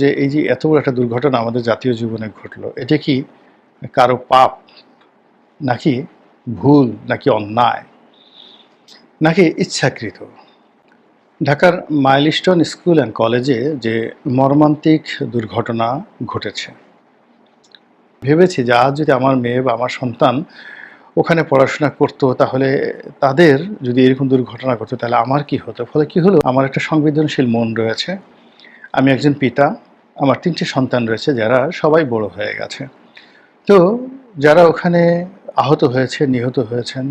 যে এই যে এত বড় একটা দুর্ঘটনা আমাদের জাতীয় জীবনে ঘটলো, এটা কি কারও পাপ, নাকি ভুল, নাকি অন্যায়, নাকি ইচ্ছাকৃত? ঢাকার মাইলস্টোন স্কুল অ্যান্ড কলেজে যে মর্মান্তিক দুর্ঘটনা ঘটেছে, ভেবেছি যে আজ যদি আমার মেয়ে বা আমার সন্তান ওখানে পড়াশোনা করতো, তাহলে তাদের যদি এরকম দুর্ঘটনা ঘটতো, তাহলে আমার কি হতো? ফলে কি হলো? আমার একটা সংবেদনশীল মন রয়েছে। আমি একজন পিতা, আমার তিনটি সন্তান রয়েছে যারা সবাই বড় হয়ে গেছে। তো যারা ওখানে আহত হয়েছে, নিহত হয়েছেন,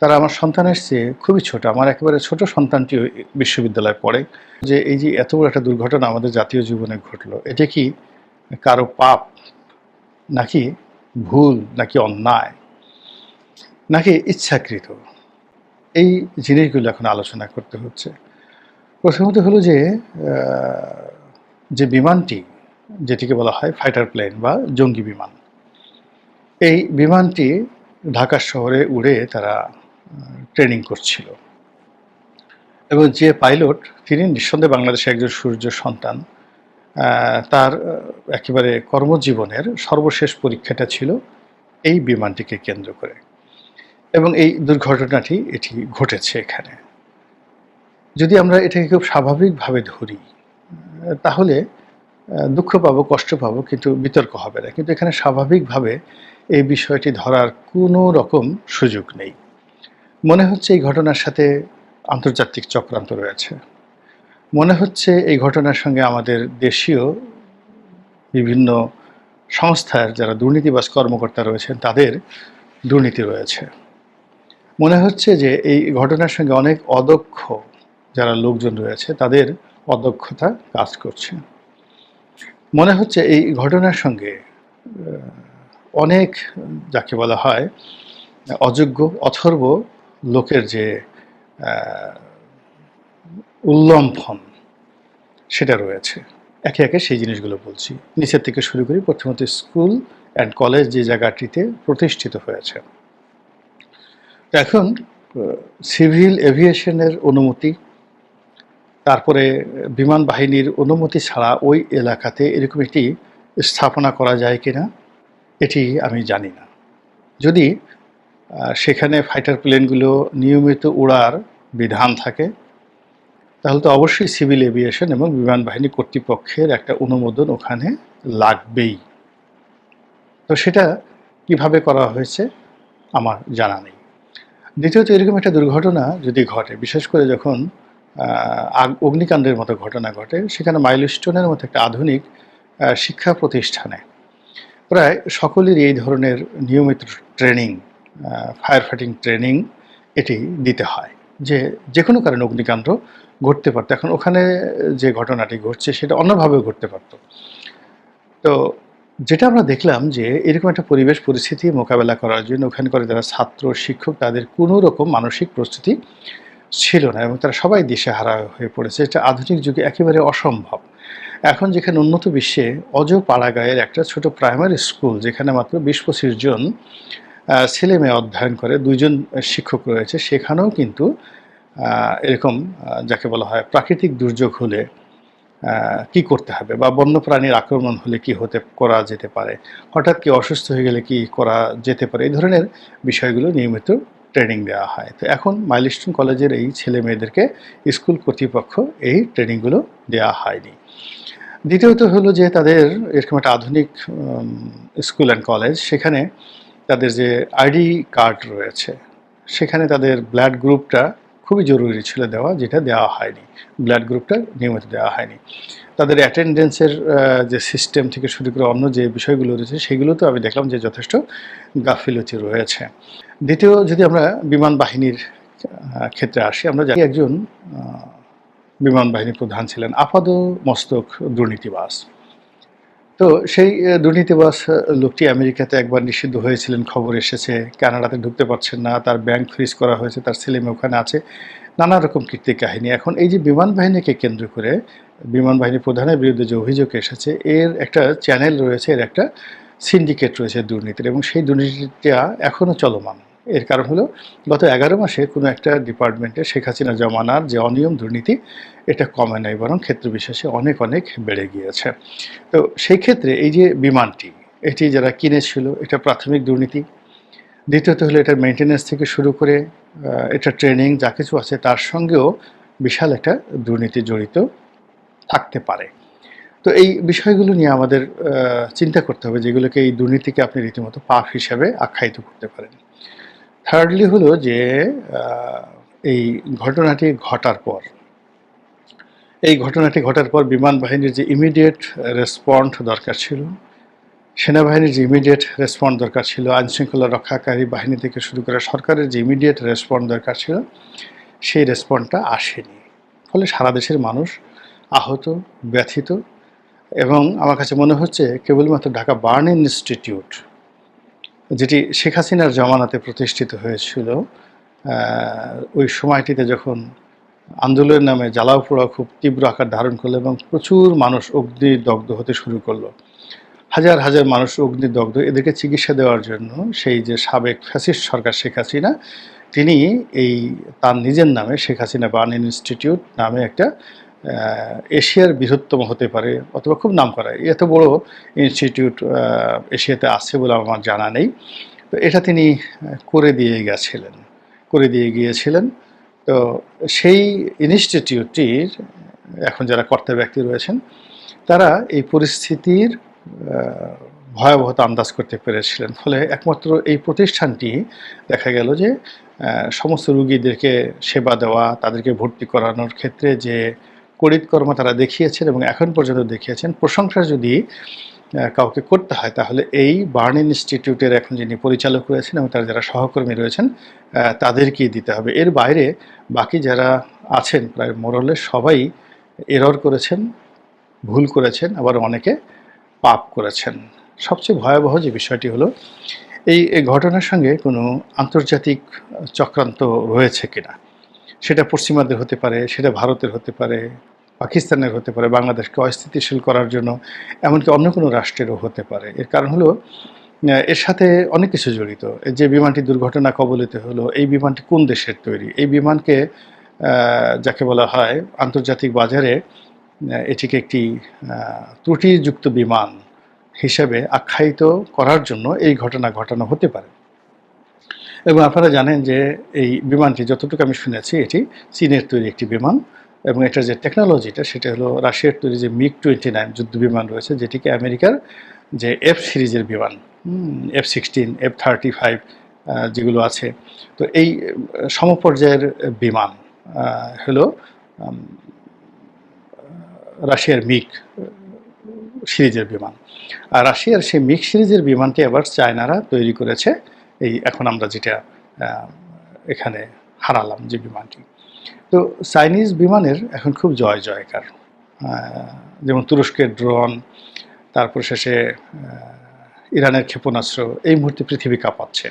তারা আমার সন্তানের চেয়ে খুবই ছোট। আমার একেবারে ছোট সন্তানটিও বিশ্ববিদ্যালয়ে পড়ে। যে এই যে এত বড় একটা দুর্ঘটনা আমাদের জাতীয় জীবনে ঘটলো, এটা কি কারও পাপ, নাকি ভুল, নাকি অন্যায়, নাকি ইচ্ছাকৃত? এই জিনিসগুলো এখন আলোচনা করতে হচ্ছে। প্রথমত হলো যে যে বিমানটি, যেটিকে বলা হয় ফাইটার প্লেন বা জঙ্গি বিমান, এই বিমানটি ঢাকা শহরে উড়ে তারা ট্রেনিং করছিল। এবং যে পাইলট তিনি নিঃসন্দেহে বাংলাদেশের একজন সূর্য সন্তান তার একেবারে কর্মজীবনের সর্বশেষ পরীক্ষাটা ছিল এই বিমানটিকে কেন্দ্র করে। এবং এই দুর্ঘটনাটি, এটি ঘটেছে এখানে। যদি আমরা এটাকে খুব স্বাভাবিকভাবে ধরি, তাহলে দুঃখ পাবো, কষ্ট পাবো, কিন্তু বিতর্ক হবে না। কিন্তু এখানে স্বাভাবিকভাবে এই বিষয়টি ধরার কোনো রকম সুযোগ নেই। মনে হচ্ছে এই ঘটনার সাথে আন্তর্জাতিক চক্রান্ত রয়েছে। মনে হচ্ছে এই ঘটনার সঙ্গে আমাদের দেশীয় বিভিন্ন সংস্থার যারা দুর্নীতিবাজ কর্মকর্তা রয়েছেন, তাদের দুর্নীতি রয়েছে। মনে হচ্ছে যে এই ঘটনার সঙ্গে অনেক অদক্ষ যারা লোকজন রয়েছে, তাদের অদক্ষতা কাজ করছে। মনে হচ্ছে এই ঘটনার সঙ্গে অনেক, যাকে বলা হয়, অযোগ্য, অথর্ব লোকের যে উল্লম্ফন, সেটা রয়েছে। একে একে সেই জিনিসগুলো বলছি। নিচের থেকে শুরু করি। প্রথমত স্কুল অ্যান্ড কলেজ যে জায়গাটিতে প্রতিষ্ঠিত হয়েছে। এখন সিভিল এভিয়েশনের অনুমতি তারপরে বিমান বাহিনীর অনুমতি ছাড়া ওই এলাকাতে এরকম একটি স্থাপনা করা যায় কি না এটি আমি জানি না। যদি সেখানে ফাইটার প্লেনগুলো নিয়মিত উড়ার বিধান থাকে, তাহলে তো অবশ্যই সিভিল এভিয়েশন এবং বিমান বাহিনী কর্তৃপক্ষের একটা অনুমোদন ওখানে লাগবেই। তো সেটা কীভাবে করা হয়েছে, আমার জানা নেই। দ্বিতীয়ত এরকম একটা দুর্ঘটনা যদি ঘটে, বিশেষ করে যখন অগ্নিকাণ্ডের মতো ঘটনা ঘটে, সেখানে মাইলস্টোনের মতো একটা আধুনিক শিক্ষা প্রতিষ্ঠানে। প্রায় সকলেরই এই ধরনের নিয়মিত ট্রেনিং ফায়ার ফাইটিং ট্রেনিং এটি দিতে হয়। যে যে কোনো কারণে অগ্নিকাণ্ড ঘটতে পারতো। এখন ওখানে যে ঘটনাটি ঘটছে, সেটা অন্যভাবেও ঘটতে পারতো। তো যেটা আমরা দেখলাম যে, এরকম একটা পরিবেশ পরিস্থিতি মোকাবেলা করার জন্য ওখানকার যারা ছাত্র, শিক্ষক, তাদের কোনো রকম মানসিক প্রস্তুতি ছিল না এবং তারা সবাই দিশেহারা হয়ে পড়েছে। এটা আধুনিক যুগে একেবারে অসম্ভব। এখন যেখানে উন্নত বিশ্বে অজ পাড়াগাঁয়ের একটা ছোট প্রাইমারি স্কুল, যেখানে মাত্র বিশ পঁচিশ জন ছেলে মেয়ে অধ্যয়ন করে, দুইজন শিক্ষক রয়েছে, সেখানেও কিন্তু এরকম যাকে বলা হয় প্রাকৃতিক দুর্যোগ হলে কি করতে হবে বা বন্যপ্রাণীর আক্রমণ হলে কি হতে, করা যেতে পারে? হঠাৎ কি অসুস্থ হয়ে গেলে কি করা যেতে পারে? এই ধরনের বিষয়গুলো নিয়মিত ট্রেনিং দেওয়া হয়। তো এখন মাইলিস্টন কলেজের এই ছেলে মেয়েদেরকে স্কুল কর্তৃপক্ষ এই ট্রেনিংগুলো দেওয়া হয়নি। দ্বিতীয়ত হলো যে তাদের এরকম একটা আধুনিক স্কুল অ্যান্ড কলেজ সেখানে তাদের যে আইডি কার্ড রয়েছে, সেখানে তাদের ব্লাড গ্রুপটা খুবই জরুরি ছিল দেওয়া, যেটা দেওয়া হয়নি। ব্লাড গ্রুপটা নিয়মিত দেওয়া হয়নি। তাদের অ্যাটেন্ডেন্সের যে সিস্টেম থেকে শুরু করে অন্য যে বিষয়গুলো রয়েছে সেগুলোতে আমি দেখলাম যে যথেষ্ট গাফিলতি রয়েছে। দ্বিতীয়, যদি আমরা বিমান বাহিনীর ক্ষেত্রে আসি, আমরা জানি একজন বিমান বাহিনীর প্রধান ছিলেন আপাদ মস্তক দুর্নীতিবাস তো সেই দুর্নীতিবাস লোকটি আমেরিকাতে একবার নিষিদ্ধ হয়েছিলেন। খবর এসেছে, কানাডাতে ঢুকতে পারছেন না, তার ব্যাংক ফ্রিজ করা হয়েছে, তার ছেলে মেয়ে ওখানে আছে। নানা রকম কীর্তি কাহিনী এখন এই যে বিমান বাহিনীকে কেন্দ্র করে, বিমান বাহিনী প্রধানের বিরুদ্ধে যে অভিযোগ এসেছে, এর একটা চ্যানেল রয়েছে, এর একটা সিন্ডিকেট রয়েছে দুর্নীতির, এবং সেই দুর্নীতিটা এখনও চলমান। এর কারণ হলো, গত এগারো মাসে কোনো একটা ডিপার্টমেন্টে শেখ হাসিনা জমানার যে অনিয়ম দুর্নীতি, এটা কমে নাই, বরং ক্ষেত্র বিশেষে অনেক অনেক বেড়ে গিয়েছে। তো সেই ক্ষেত্রে এই যে বিমানটি, এটি যারা কিনেছিল, এটা প্রাথমিক দুর্নীতি। দ্বিতীয়ত হলো এটার মেনটেন্যান্স থেকে শুরু করে এটা ট্রেনিং যা কিছু আছে, তার সঙ্গেও বিশাল একটা দুর্নীতি জড়িত থাকতে পারে। তো এই বিষয়গুলো নিয়ে আমাদের চিন্তা করতে হবে, যেগুলোকে এই দুর্নীতিকে আপনি রীতিমতো পাপ হিসাবে আখ্যায়িত করতে পারেন। থার্ডলি হলো যে এই ঘটনাটি ঘটার পর। এই ঘটনাটি ঘটার পর বিমান বাহিনীর যে ইমিডিয়েট রেসপন্ড দরকার ছিল, সেনাবাহিনীর যে ইমিডিয়েট রেসপন্ড দরকার ছিল, আইনশৃঙ্খলা রক্ষাকারী বাহিনী থেকে শুরু করে সরকারের যে ইমিডিয়েট রেসপন্ড দরকার ছিল, সেই রেসপন্ডটা আসেনি। ফলে সারা দেশের মানুষ আহত, ব্যথিত এবং আমার কাছে মনে হচ্ছে কেবলমাত্র ঢাকা বার্ন ইনস্টিটিউট যেটি শেখ হাসিনার জমানাতে প্রতিষ্ঠিত হয়েছিল ওই সময়টিতে যখন আন্দোলনের নামে জ্বালাও পোড়া খুব তীব্র আকার ধারণ করল এবং প্রচুর মানুষ অগ্নিদগ্ধ হতে শুরু করল। হাজার হাজার মানুষ অগ্নিদগ্ধ এদেরকে চিকিৎসা দেওয়ার জন্য সেই যে সাবেক ফ্যাসিস্ট সরকার শেখ হাসিনা, তিনি এই তার নিজের নামে শেখ হাসিনা বার্ন ইনস্টিটিউট নামে একটা এশিয়ার বৃহত্তম হতে পারে অথবা খুব নাম করা এত বড় ইনস্টিটিউট এশিয়াতে আছে বলে আমার জানা নেই। তো এটা তিনি করে দিয়ে গেছিলেন, করে দিয়ে গিয়েছিলেন। তো সেই ইনস্টিটিউটটির এখন যারা কর্তা ব্যক্তি রয়েছেন, তারা এই পরিস্থিতির ভয়াবহতা আন্দাজ করতে পেরেছিলেন। ফলে একমাত্র এই প্রতিষ্ঠানটি দেখা গেল যে সমস্ত রুগীদেরকে সেবা দেওয়া, তাদেরকে ভর্তি করানোর ক্ষেত্রে যে করিতকর্ম তারা দেখিয়েছেন এবং এখন পর্যন্ত দেখিয়েছেন। প্রশংসা যদি কাউকে করতে হয়, তাহলে এই বার্ন ইনস্টিটিউটের এখন যিনি পরিচালক রয়েছেন এবং তার যারা সহকর্মী রয়েছেন তাদেরকেই দিতে হবে। এর বাইরে বাকি যারা আছেন, প্রায় মোরলে সবাই এরর করেছেন, ভুল করেছেন, আবার অনেকে পাপ করেছেন। সবচেয়ে ভয়াবহ যে বিষয়টি হলো এই ঘটনার সঙ্গে কোনো আন্তর্জাতিক চক্রান্ত রয়েছে কিনা? সেটা পশ্চিমাদের হতে পারে, সেটা ভারতের হতে পারে, পাকিস্তানের হতে পারে, বাংলাদেশকে অস্থিতিশীল করার জন্য, এমনকি অন্য কোনো রাষ্ট্রেরও হতে পারে। এর কারণ হলো এর সাথে অনেক কিছু জড়িত। যে বিমানটি দুর্ঘটনা কবলিত হলো, এই বিমানটি কোন দেশের তৈরি? এই বিমানকে যাকে বলা হয় আন্তর্জাতিক বাজারে এটিকে একটি ত্রুটিযুক্ত বিমান হিসেবে আখ্যায়িত করার জন্য এই ঘটনা ঘটানো হতে পারে। এবং আপনারা জানেন যে এই বিমানটি, যতটুকু আমি শুনেছি, এটি চীনের তৈরি একটি বিমান এবং এটার যে টেকনোলজিটা সেটা হলো রাশিয়ার তৈরি যে মিগ টোয়েন্টি নাইন যুদ্ধ বিমান রয়েছে, যেটিকে আমেরিকার যে এফ সিরিজের বিমান F sixteen F thirty five যেগুলো আছে। তো এই সমপর্যায়ের বিমান হলো রাশিয়ার মিগ সিরিজের বিমান। আর রাশিয়ার সেই মিগ সিরিজের বিমানটি আবার চায়নারা তৈরি করেছে এই এখন আমরা যেটা এখানে হারালাম যে বিমানটি। তো চাইনিজ বিমানের এখন খুব জয় জয়কার। যেমন তুরস্কের ড্রোন, তারপর শেষে ইরানের ক্ষেপণাস্ত্র, এই মুহূর্তে পৃথিবী কাঁপাচ্ছে।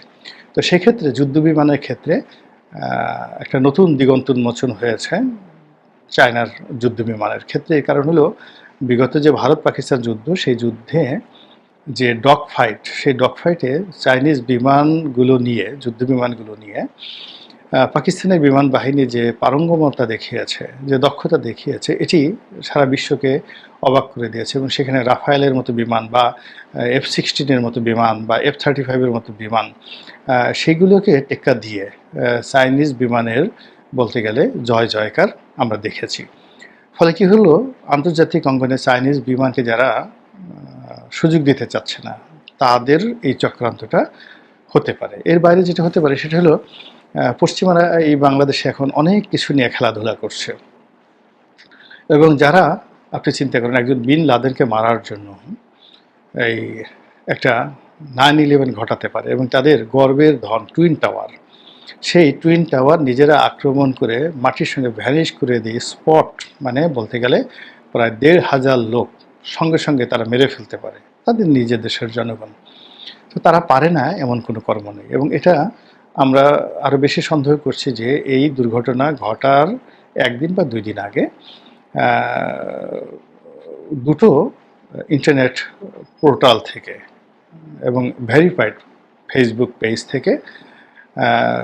তো সেক্ষেত্রে যুদ্ধ বিমানের ক্ষেত্রে একটা নতুন দিগন্ত উন্মোচন হয়েছে চায়নার যুদ্ধ বিমানের ক্ষেত্রে। এর কারণ হলো, বিগত যে ভারত পাকিস্তান যুদ্ধ, সেই যুদ্ধে যে ডগ ফাইট সেই ডগ ফাইটে চাইনিজ বিমানগুলো নিয়ে, যুদ্ধ বিমানগুলো নিয়ে পাকিস্তানের বিমান বাহিনী যে পারঙ্গমতা দেখিয়েছে, যে দক্ষতা দেখিয়েছে, এটি সারা বিশ্বকে অবাক করে দিয়েছে এবং সেখানে রাফায়েলের মতো বিমান বা এফ সিক্সটিনের মতো বিমান বা এফ থার্টি ফাইভের মতো বিমান সেগুলোকে টেক্কা দিয়ে চাইনিজ বিমানের বলতে গেলে জয় জয়কার আমরা দেখেছি। ফলে কি হলো? আন্তর্জাতিক অঙ্গনে চাইনিজ বিমানকে যারা সুযোগ দিতে চাচ্ছে না। তাদের এই চক্রান্তটা হতে পারে। এর বাইরে যেটা হতে পারে সেটা হলো পশ্চিমারা এই বাংলাদেশে এখন অনেক কিছু নিয়ে খেলাধুলা করছে। এবং যারা, আপনি চিন্তা করেন, একজন বিন লাদেনকে মারার জন্য এই একটা নাইন ইলেভেন ঘটাতে পারে এবং তাদের গর্বের ধন, টুইন টাওয়ার, সেই টুইন টাওয়ার নিজেরা আক্রমণ করে মাটির সঙ্গে ভ্যানিশ করে দিয়ে স্পট মানে বলতে গেলে প্রায় দেড় হাজার লোক সঙ্গে সঙ্গে তারা মেরে ফেলতে পারে। তাদের নিজের দেশের জনগণ। তো তারা পারে না এমন কোনো কর্ম নেই। এবং এটা আমরা আরও বেশি সন্দেহ করছি যে এই দুর্ঘটনা ঘটার একদিন বা দুই দিন আগে দুটো ইন্টারনেট পোর্টাল থেকে এবং ভেরিফাইড ফেসবুক পেজ থেকে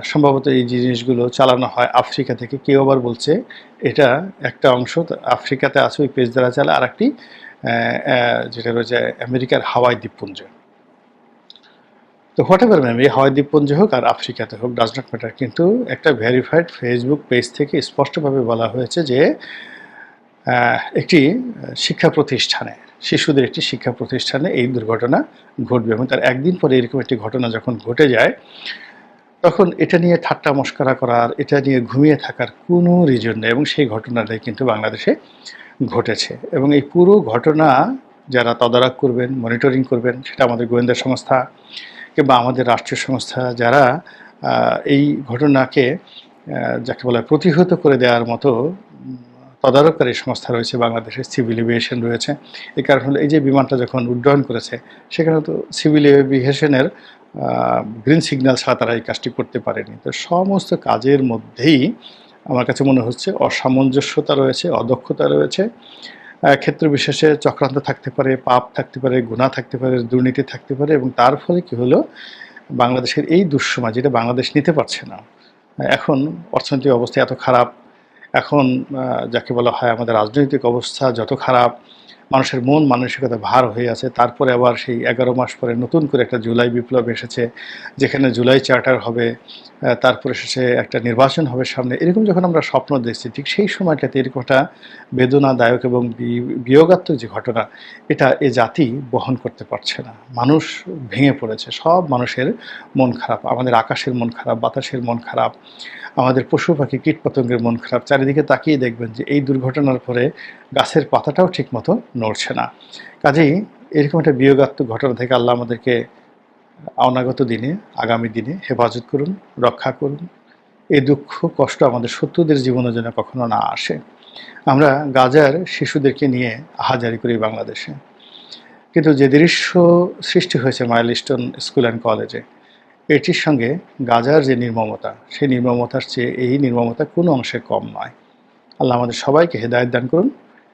সম্ভবত এই জিনিসগুলো চালানো হয় আফ্রিকা থেকে। কেউ আবার বলছে, এটা একটা অংশ, আফ্রিকাতে আছে, ওই পেজ দ্বারা চালে। আর একটি যেটা রয়েছে আমেরিকার হাওয়াই দ্বীপপুঞ্জ। তো হোয়াট এভার ম্যাম এই হাওয়াই দ্বীপপুঞ্জ হোক আর আফ্রিকাতে হোক ডাজ নট ম্যাটার কিন্তু একটা ভেরিফাইড ফেসবুক পেজ থেকে স্পষ্টভাবে বলা হয়েছে যে একটি শিক্ষা প্রতিষ্ঠানে, শিশুদের একটি শিক্ষা প্রতিষ্ঠানে এই দুর্ঘটনা ঘটবে এবং তার একদিন পরে এরকম একটি ঘটনা যখন ঘটে যায় তখন এটা নিয়ে ঠাট্টা মস্করা করার, এটা নিয়ে ঘুমিয়ে থাকার কোনো রিজন নেই এবং সেই ঘটনাটাই কিন্তু বাংলাদেশে ঘটেছে এবং এই পুরো ঘটনা যারা তদারক করবেন মনিটরিং করবেন, সেটা আমাদের গোয়েন্দা সংস্থা কিংবা আমাদের রাষ্ট্রীয় সংস্থা যারা এই ঘটনাকে যাকে বলা প্রতিহত করে দেওয়ার মতো তদারককারী সংস্থা রয়েছে বাংলাদেশের সিভিল এভিয়েশন রয়েছে। এই কারণ হলো এই যে বিমানটা যখন উড্ডয়ন করেছে, সেখানে তো সিভিল এভিয়েশনের গ্রিন সিগন্যাল ছাড়া তারা এই কাজটি করতে পারেনি। তো সমস্ত কাজের মধ্যেই আমার কাছে মনে হচ্ছে অসামঞ্জস্যতা রয়েছে, অদক্ষতা রয়েছে। ক্ষেত্র বিশেষে চক্রান্ত থাকতে পারে, পাপ থাকতে পারে গুণা থাকতে পারে, দুর্নীতি থাকতে পারে এবং তার ফলে কি হলো, বাংলাদেশের এই দুঃসময় যেটা বাংলাদেশ নিতে পারছে না, এখন অর্থনৈতিক অবস্থা এত খারাপ এখন যাকে বলা হয় আমাদের রাজনৈতিক অবস্থা যত খারাপ মানুষের মন মানসিকতা ভার হয়ে আছে। তারপরে আবার সেই এগারো মাস পরে নতুন করে একটা জুলাই বিপ্লব এসেছে, যেখানে জুলাই চার্টার হবে তারপরে এসেছে একটা নির্বাচন হবে সামনে। এরকম যখন আমরা স্বপ্ন দেখছি, ঠিক সেই সময়টাতে এরকম একটা বেদনাদায়ক এবং বিয়োগাত্মক যে ঘটনা, এটা এ জাতি বহন করতে পারছে না। মানুষ ভেঙে পড়েছে। সব মানুষের মন খারাপ। আমাদের আকাশের মন খারাপ, বাতাসের মন খারাপ, আমাদের পশু পাখি, কীটপতঙ্গের মন খারাপ। চারিদিকে তাকিয়ে দেখবেন যে এই দুর্ঘটনার পরে গাছের পাতাটাও ঠিকমতো নড়ছে না। কাজেই এরকম একটা বিয়োগাত্মক ঘটনা থেকে আল্লাহ আমাদেরকে অনাগত দিনে, আগামী দিনে হেফাজত করুন, রক্ষা করুন। এই দুঃখ, কষ্ট আমাদের শত্রুদের জীবনে যেন কখনো না আসে। আমরা গাজার শিশুদেরকে নিয়ে আহাজারি করি বাংলাদেশে। কিন্তু যে দৃশ্য সৃষ্টি হয়েছে মাইলস্টোন স্কুল অ্যান্ড কলেজে, এটির সঙ্গে গাজার যে নির্মমতা, সেই নির্মমতার চেয়ে এই নির্মমতা কোনো অংশে কম নয়। আল্লাহ আমাদের সবাইকে হেদায়ত দান করুন।